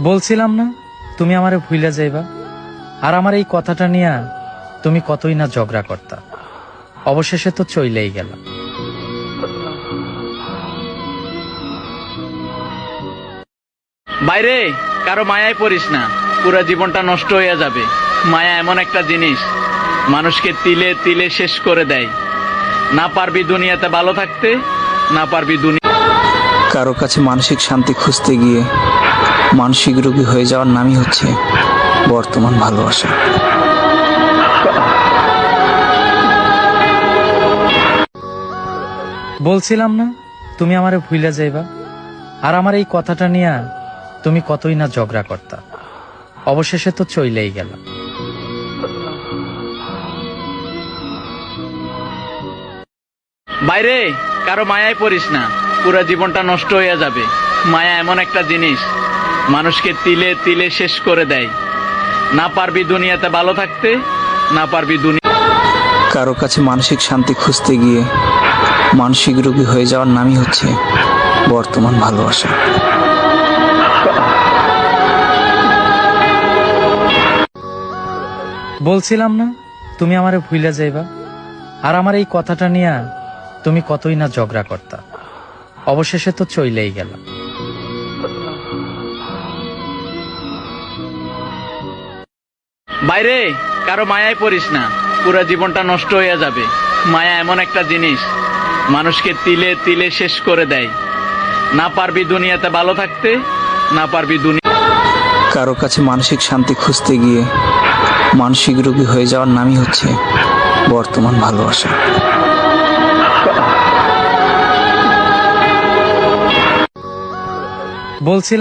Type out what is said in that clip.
বলছিলাম না তুমি আমারে ভুলে যাইবা? আর আমার এই কথাটা নিয়ে তুমি কতই না ঝগড়া করতা। অবশেষে তো চইলেই গেল বাইরে কারও মায়ায় পড়িস না। পুরো জীবনটা নষ্ট হয়ে যাবে। মায়া এমন একটা জিনিস মানুষকে তিলে তিলে শেষ করে দেয়। না পারবি দুনিয়াতে ভালো থাকতে না পারবি দুনিয়া কারও কাছে মানসিক শান্তি খুঁজতে গিয়ে মানসিক রোগী হয়ে যাওয়ার নামই হচ্ছে বর্তমান ভালোবাসা। বলছিলাম না তুমি আমারে ভুলে যাইবা? আর আমার এই কথাটা নিয়ে তুমি কতই না ঝগড়া করতা। অবশেষে তো চইলেই গেল। বাইরে কারও মায়ায় পড়িস না। পুরো জীবনটা নষ্ট হয়ে যাবে। মায়া এমন একটা জিনিস মানুষকে তিলে তিলে শেষ করে দেয়। না পারবি দুনিয়াতে ভালো থাকতে না পারবি দুনিয়া কারও কাছে মানসিক শান্তি খুঁজতে গিয়ে মানসিক রোগী হয়ে যাওয়ার নামই হচ্ছে বর্তমান ভালোবাসা। বলছিলাম না তুমি আমারে ভুলে যাইবা? আর আমার এই কথাটা নিয়ে তুমি কতই না ঝগড়া করতা। অবশেষে তো চইলেই গেল বাইরে কারও মায়ায় পড়িস না। পুরো জীবনটা নষ্ট হয়ে যাবে। মায়া এমন একটা জিনিস মানুষকে তিলে তিলে শেষ করে দেয়। না পারবি দুনিয়াতে ভালো থাকতে না পারবি দুনিয়া কারও কাছে মানসিক শান্তি খুঁজতে গিয়ে মানসিক রোগী হয়ে যাওয়ার নামই হচ্ছে বর্তমান ভালোবাসা। বলছিলাম